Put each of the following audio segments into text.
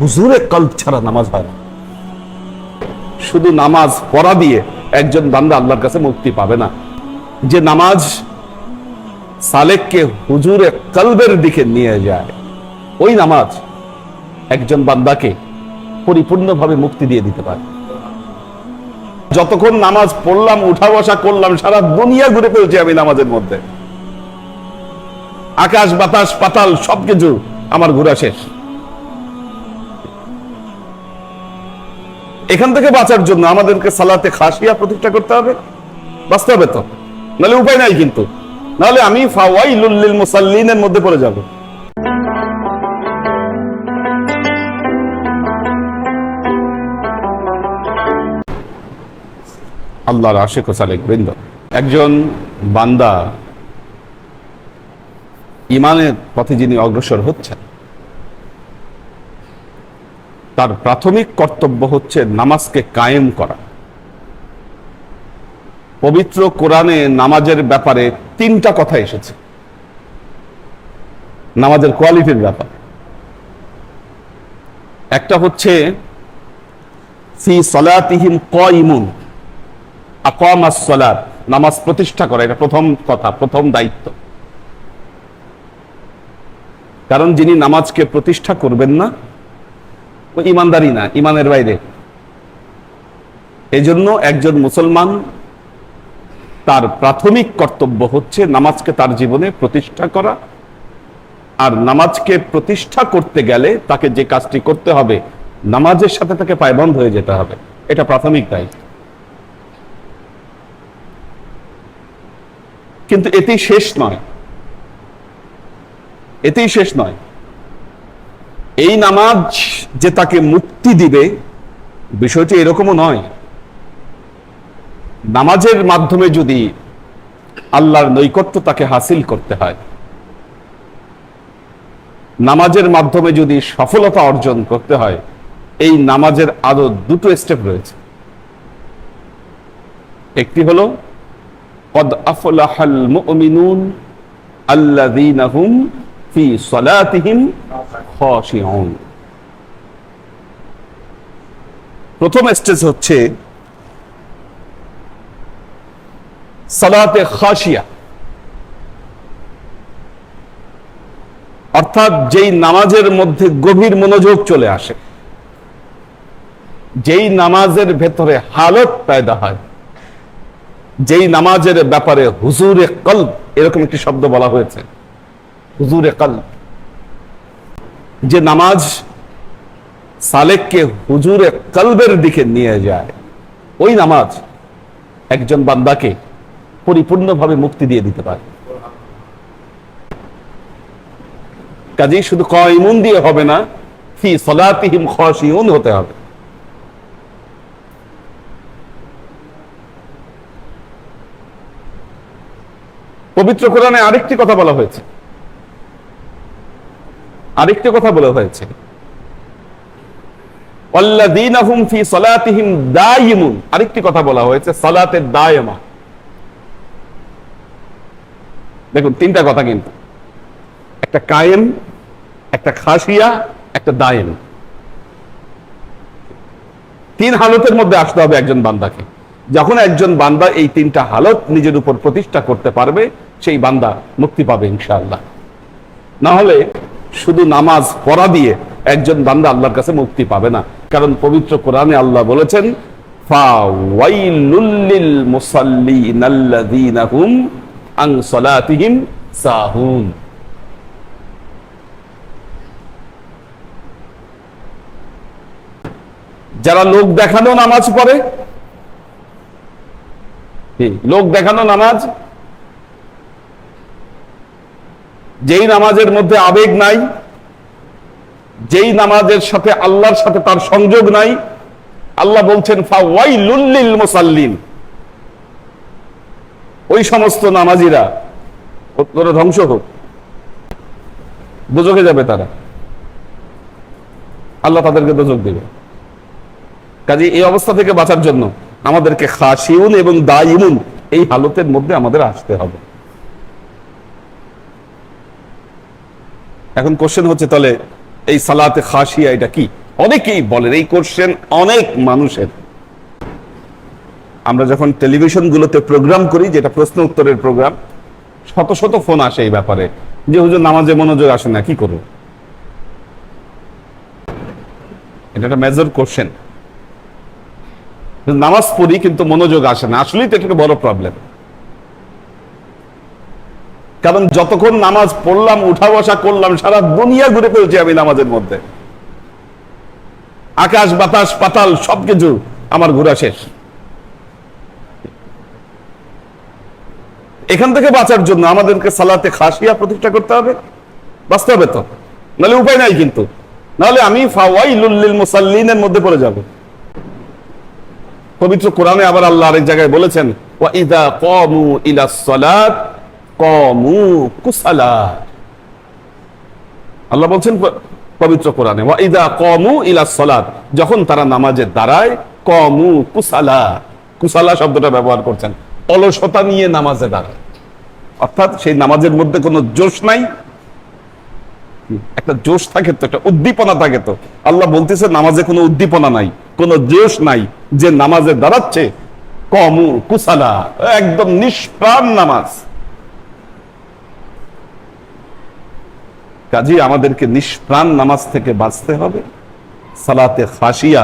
হুজুরে কল্প ছাড়া নামাজ হয় না। শুধু নামাজ পড়া দিয়ে একজন বান্দা আল্লাহর কাছে মুক্তি পাবে না। যে নামাজ সালেককে হুজুরে কলবের দিকে নিয়ে যায়, ওই নামাজ একজন বান্দাকে পরিপূর্ণভাবে মুক্তি দিয়ে দিতে পারে। যতক্ষণ নামাজ পড়লাম, উঠা বসা করলাম, সারা দুনিয়া ঘুরে ফেলছি আমি নামাজের মধ্যে। আকাশ বাতাস, পাতাল, সবকিছু আমার ঘোরা শেষ। এখান থেকে বাঁচার জন্য আমাদেরকে সালাতে খাসিয়া প্রতিষ্ঠা করতে হবে। বাঁচতে হবে তো? নাহলে উপায় নাই কিন্তু। নাহলে আমি ফাওয়াইলুল মুসাল্লিনের মধ্যে পড়ে যাব। আল্লাহর আশেক সালেক বৃন্দ, একজন বান্দা ইমানের পথে যিনি অগ্রসর হচ্ছেন তার প্রাথমিক কর্তব্য হচ্ছে নামাজকে কায়েম করা। পবিত্র কোরআনে নামাজের ব্যাপারে তিনটা কথা এসেছে। নামাজের কোয়ালিটির ব্যাপার। একটা হচ্ছে, ফি সলাতিহিম কইমুন আকামাস সলাত, নামাজ প্রতিষ্ঠা করা, এটা প্রথম কথা, প্রথম দায়িত্ব। কারণ যিনি নামাজকে প্রতিষ্ঠা করবেন না ইমানদারি না, ইমানের বাইরে। এই জন্য একজন মুসলমান তার প্রাথমিক কর্তব্য হচ্ছে নামাজকে তার জীবনে প্রতিষ্ঠা করা, আর নামাজকে প্রতিষ্ঠা করতে গেলে তাকে যে কাজটি করতে হবে, নামাজের সাথে তাকে পায়বন্ধ হয়ে যেতে হবে। এটা প্রাথমিক দায়িত্ব। কিন্তু এতেই শেষ নয়। এতেই শেষ নয়। এই নামাজ যে তাকে মুক্তি দিবে, বিষয়টি এরকমও নয়। নামাজের মাধ্যমে যদি আল্লাহর নৈকট্য তাকে হাসিল করতে হয়, নামাজের মাধ্যমে যদি সফলতা অর্জন করতে হয়, এই নামাজের আরও দুটো স্টেপ রয়েছে। একটি হল, কদ আফলাহাল মুমিনুন আল্লাযীনা প্রথম স্টেজ হচ্ছে সালাতে খাসিয়া অর্থাৎ যেই নামাজের মধ্যে গভীর মনোযোগ চলে আসে, যেই নামাজের ভেতরে হালত পায়দা হয়, যেই নামাজের ব্যাপারে হুজুরে কল এরকম একটি শব্দ বলা হয়েছে। হুজুরে কল। যে নামাজ সালেককে হুজুরে কলবের দিকে নিয়ে যায়, ওই নামাজ একজন বান্দাকে পরিপূর্ণভাবে মুক্তি দিয়ে দিতে পারে। কাজেই শুধু কয়মুন দিয়ে হবে না, ফি সলাতিহিম খাশিউন হতে হবে। পবিত্র কোরআনে আরেকটি কথা বলা হয়েছে। আরেকটি কথা বলা হয়েছে। আরেকটি কথা বলা হয়েছে, সালাতের দায়মা। দেখুন, তিনটা কথা কিন্তু। একটা কায়েম, একটা খাসিয়া, একটা দায়েম। তিন হালতের মধ্যে আসতে হবে একজন বান্দাকে। যখন একজন বান্দা এই তিনটা হালত নিজের উপর প্রতিষ্ঠা করতে পারবে, সেই বান্দা মুক্তি পাবে ইনশাআল্লাহ। না হলে শুধু নামাজ পড়া দিয়ে একজন বান্দা আল্লাহর কাছে মুক্তি পাবে না। কারণ পবিত্র কোরআনে আল্লাহ বলেছেন যারা লোক দেখানো নামাজ পড়ে লোক দেখানো নামাজ যেই নামাজের মধ্যে আবেগ নাই, যেই নামাজের সাথে আল্লাহর সাথে তার সংযোগ নাই, আল্লাহ বলছেন, ফাওয়াইলুল মুসাল্লিন। ওই সমস্ত নামাজিরা তোরা ধ্বংস হোক। দুজকে যাবে তারা। আল্লাহ তাদেরকে দুজক দেবে। কাজে এই অবস্থা থেকে বাঁচার জন্য আমাদেরকে খাসিউন এবং দায়িমুন এই হালতের মধ্যে আমাদের আসতে হবে। এখন কোশ্চেন হচ্ছে তাহলে এই সালাতে খাসিয়া এটা কি? অনেকেই বলেন, এই কোশ্চেন অনেক মানুষের। আমরা যখন টেলিভিশন গুলোতে প্রোগ্রাম করি, যেটা প্রশ্ন উত্তরের প্রোগ্রাম শত শত ফোন আসে এই ব্যাপারে। যে হুজুর নামাজে মনোযোগ আসে না, কি করব? এটা একটা মেজর কোশ্চেন নামাজ পড়ি কিন্তু মনোযোগ আসে না। আসলেই তো একটা বড় প্রবলেম কারণ যতক্ষণ নামাজ পড়লাম, উঠা বসা করলাম, সারা দুনিয়া ঘুরে ফেলছি আমি নামাজের মধ্যে। আকাশ, বাতাস, পাতাল, সবকিছু আমার ঘোরা শেষ। এখান থেকে বাঁচার জন্য আমাদেরকে সালাতে খাসিয়া প্রতিষ্ঠা করতে হবে। বাঁচতে হবে তো? নাহলে উপায় নাই কিন্তু। নাহলে আমি ফাওয়াইলুল মুসাল্লিনের মধ্যে পড়ে যাব। পবিত্র কোরআনে আবার আল্লাহ আরেক জায়গায় বলেছেন, ওয়া ইদা কামু ইলাস সালাত কামু কুসালা আল্লাহ বলছেন পবিত্র কোরআনে, ওয়া ইদা কামু ইলাস যখন তারা নামাজে দাঁড়ায়, কামু কুসালা কুসালা শব্দটা ব্যবহার করছেন, অলসতা নিয়ে নামাজে দাঁড়ায় অর্থাৎ সেই নামাজের মধ্যে কোনো জোশ নাই। একটা জোশ থাকে তো, একটা উদ্দীপনা থাকে তো। আল্লাহ বলতেছে, নামাজে কোনো উদ্দীপনা নাই, কোনো জোশ নাই, যে নামাজে দাঁড়াচ্ছে, কমু কুসালা একদম নিষ্প্রাণ নামাজ। কাজী আমাদেরকে নিষ্প্রাণ নামাজ থেকে বাঁচতে হবে, সালাতে ফাঁসিয়া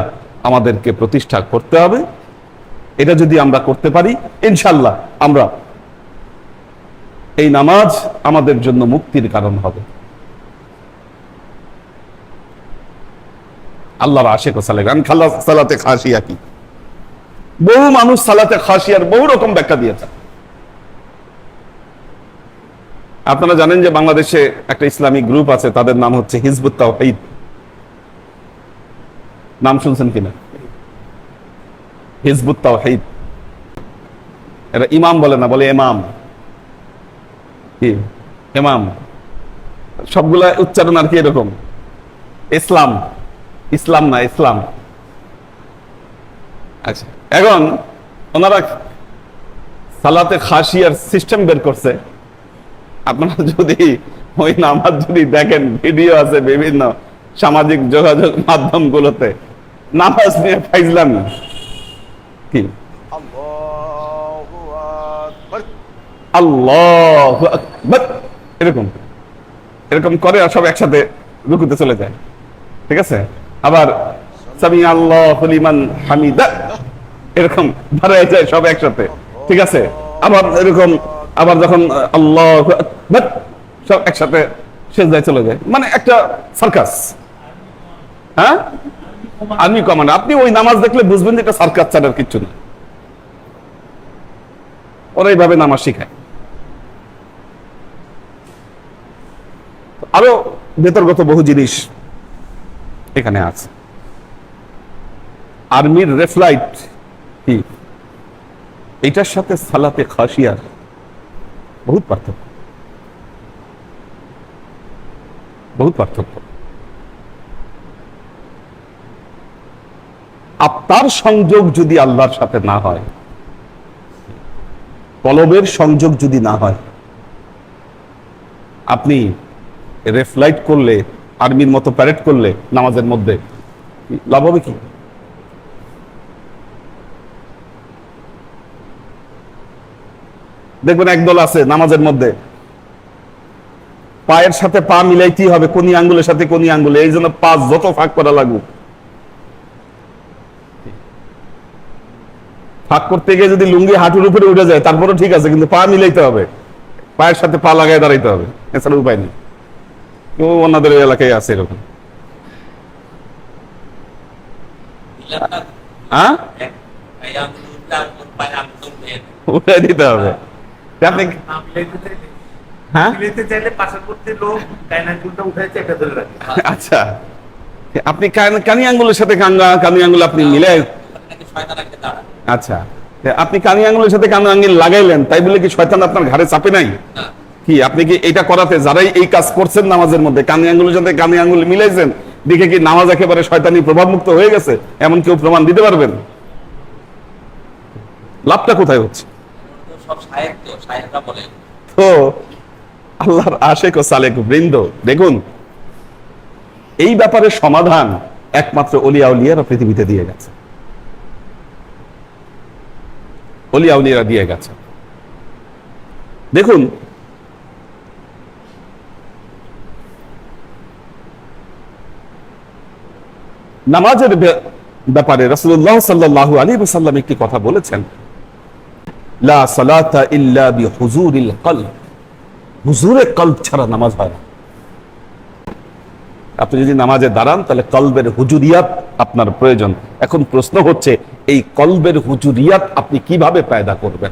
আমাদেরকে প্রতিষ্ঠা করতে হবে। এটা যদি আমরা করতে পারি ইনশাল্লাহ আমরা এই নামাজ আমাদের জন্য মুক্তির কারণ হবে। আল্লাহর আশেক সালে গান খাল্লা সালাতে খাসিয়া কি? বহু মানুষ সালাতে খাসিয়ার বহু রকম ব্যাখ্যা দিয়েছে আপনারা জানেন যে বাংলাদেশে একটা ইসলামিক গ্রুপ আছে, তাদের নাম হচ্ছে হিজবুত তাওহীদ। নাম শুনছেন কিনা? হিজবুত তাওহীদ। এরা ইমাম বলে না, বলে ইমাম কি? ইমাম সবগুলা উচ্চারণ আর কি এরকম। ইসলাম। ইসলাম না, ইসলাম। আচ্ছা এখন ওনারা সালাতে খাসিয়ার সিস্টেম বের করছে। আপনারা যদি ওই নামাজ যদি দেখেন, ভিডিও আছে বিভিন্ন সামাজিক যোগাযোগ মাধ্যমগুলোতে। নামাজ নিয়ে ফাইজলাম। কি? আল্লাহ এরকম। এরকম করে আর সব একসাথে রুকুতে চলে যায়। ঠিক আছে? আবার সামি আল্লাহ লিমান হামিদা। এরকম দাঁড়ায় যায় সব একসাথে। ঠিক আছে? আবার এরকম আবার যখন আল্লাহ সব একসাথে শেষ যায় চলে যায়। মানে একটা সার্কাস। হ্যাঁ? আর্মি কমান্ড আপনি ওই নামাজ দেখলে বুঝবেন যে এটা সার্কাস ছাড়ার কিচ্ছু না। ওরা এইভাবে নামাজ শিখায়। আরও ভেতরগত বহু জিনিস এখানে আছে। আর্মির রেফলাইট কি? এটার সাথে সালাতে খাসিয়ার বহুত পার্থক্য। বহুত পার্থক্য। আত্মার সংযোগ যদি আল্লাহর সাথে না হয়, কলবের সংযোগ যদি না হয়, আপনি রেফলাইট করলে, আর্মির মতো প্যারেড করলে, নামাজের মধ্যে, লাভ হবে কি? দেখবেন একদল আছে নামাজের মধ্যে। পায়ের সাথে পা মিলাইতেই হবে কোনি আঙ্গুলের সাথে কোনি আঙ্গুলে। এই জন্য পা যত ফাঁক করা লাগুক। ফাঁক করতে গিয়ে যদি লুঙ্গি হাঁটুর উপরে উঠে যায় তারপরে ঠিক আছে কিন্তু পা মিলাইতে হবে। পায়ের সাথে পা লাগাই দাঁড়াইতে হবে। এছাড়া উপায় নেই। কেউ ওই এলাকায় আছে এরকম। হ্যাঁ? উঠে দিতে হবে। আপনি হ্যাঁ? আচ্ছা। আপনি কানি আঙ্গুলের সাথে কানি আঙ্গুল আপনি মিলে আচ্ছা। আপনি কানি আঙ্গুলের সাথে কানি আঙ্গুল লাগাইলেন তাই বলে কি শয়তান আপনার ঘাড়ে চাপে নাই? কি আপনি কি এটা করাতে যারাই এই কাজ করছেন নামাজের মধ্যে কানি আঙ্গুলের সাথে কানি আঙ্গুল মিলাইছেন দেখে কি নামাজ একেবারে শয়তানি প্রভাব মুক্ত হয়ে গেছে এমন কেউ প্রমাণ দিতে পারবেন? লাভটা কোথায় হচ্ছে? তো আল্লাহর আশেক ও সালেক বৃন্দ, দেখুন, এই ব্যাপারে সমাধান একমাত্র অলিয়া উলিয়ারা পৃথিবীতে দিয়ে গেছে। অলিয়া উলিয়ারা দিয়ে গেছে। দেখুন, নামাজের ব্যাপারে রাসূলুল্লাহ সাল্লাল্লাহু আলাইহি ওয়াসাল্লাম একটি কথা বলেছেন। লা সালাতা ইল্লা বিহুজুরিল কলব। হুজুরে কলব ছাড়া নামাজ হয় না। আপনি যদি নামাজে দাঁড়ান, তাহলে কলবের হুজুরিয়াত আপনার প্রয়োজন। এখন প্রশ্ন হচ্ছে, এই কলবের হুজুরিয়াত আপনি কীভাবে পায়দা করবেন?